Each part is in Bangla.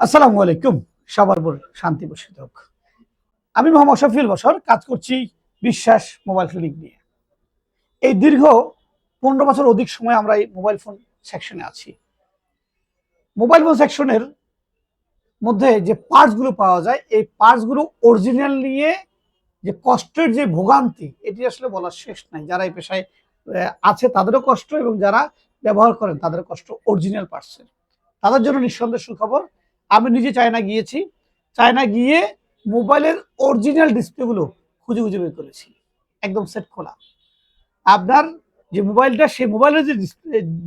আসসালামু আলাইকুম। সবার উপর শান্তি বসিত হোক আমি মোহাম্মদ শফিল বসর কাজ করছি বিশ্বাস মোবাইল ক্লিনিক নিয়ে। এই দীর্ঘ পনেরো বছর অধিক সময় আমরা এই মোবাইল ফোন সেকশনে আছি। মোবাইল ফোন সেকশনের মধ্যে যে পার্টসগুলো পাওয়া যায়, এই পার্টসগুলো অরিজিনাল নিয়ে যে কষ্টের যে ভোগান্তি, এটি আসলে বলার শেষ নাই। যারা এই পেশায় আছে তাদেরও কষ্ট এবং যারা ব্যবহার করেন তাদের কষ্ট অরিজিনাল পার্টসের। তাদের জন্য নিঃসন্দেহ সুখবর আমি নিজে চায়না গিয়েছি, চায়না গিয়ে মোবাইলের অরিজিনাল ডিসপ্লেগুলো খুঁজে খুঁজে বের করেছি। একদম সেট খোলা। আপনার যে মোবাইলটা সেই মোবাইলের যে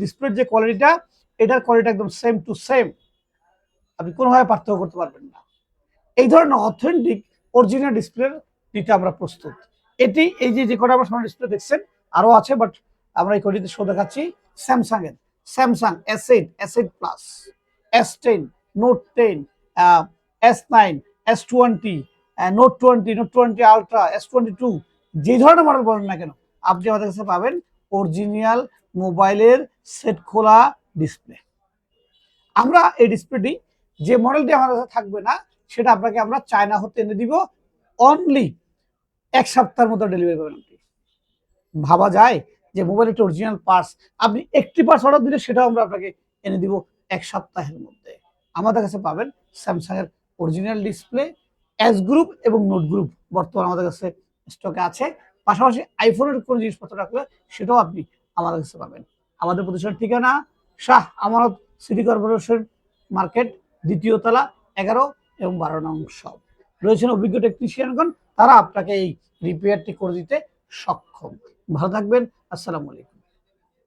ডিসপ্লের যে কোয়ালিটিটা এটার কোয়ালিটি একদম সেম টু সেম আপনি কোনোভাবে পার্থক্য করতে পারবেন না। এই ধরনের অথেন্টিক অরিজিনাল ডিসপ্লে দিতে আমরা প্রস্তুত। এটি এই যে যে কটা আমরা সামনে ডিসপ্লে দেখছেন আরও আছে বাট আমরা এই কটিতে শো দেখাচ্ছি। স্যামসাংয়ের Samsung S eight S eight plus S ten note ten S nine S twenty note twenty note twenty ultra S twenty two যে ধরনের মডেল বলেন না কেন, আপনি আমাদের কাছে পাবেন অরিজিনাল মোবাইলের সেট খোলা ডিসপ্লে আমরা এই ডিসপ্লেটি যে মডেলটি আমাদের কাছে থাকবে না, সেটা আপনাকে আমরা চায়না হতে এনে দিব অনলি এক সপ্তাহের মতো ডেলিভারি পাবেন আপনি। ভাবা যায় যে মোবাইলের একটি অরিজিনাল পার্টস আপনি একটি পার্টস অর্ডার দিলে সেটাও আমরা আপনাকে এনে দিব এক সপ্তাহের মধ্যে। আমাদের কাছে পাবেন স্যামসাং এর অরিজিনাল ডিসপ্লে এস গ্রুপ এবং নোট গ্রুপ বর্তমানে আমাদের কাছে স্টকে আছে। পাশাপাশি আইফোনের কোনো জিনিসপত্র রাখলে সেটাও আপনি আমাদের কাছে পাবেন। আমাদের প্রতিষ্ঠানের ঠিকানা Shah Amanat city corporation market, দ্বিতীয় তলা এগারো এবং বারো নং সব রয়েছেন অভিজ্ঞ টেকনিশিয়ানগণ তারা আপনাকে এই রিপেয়ারটি করে দিতে সক্ষম। ভালো থাকবেন, আসসালামু আলাইকুম।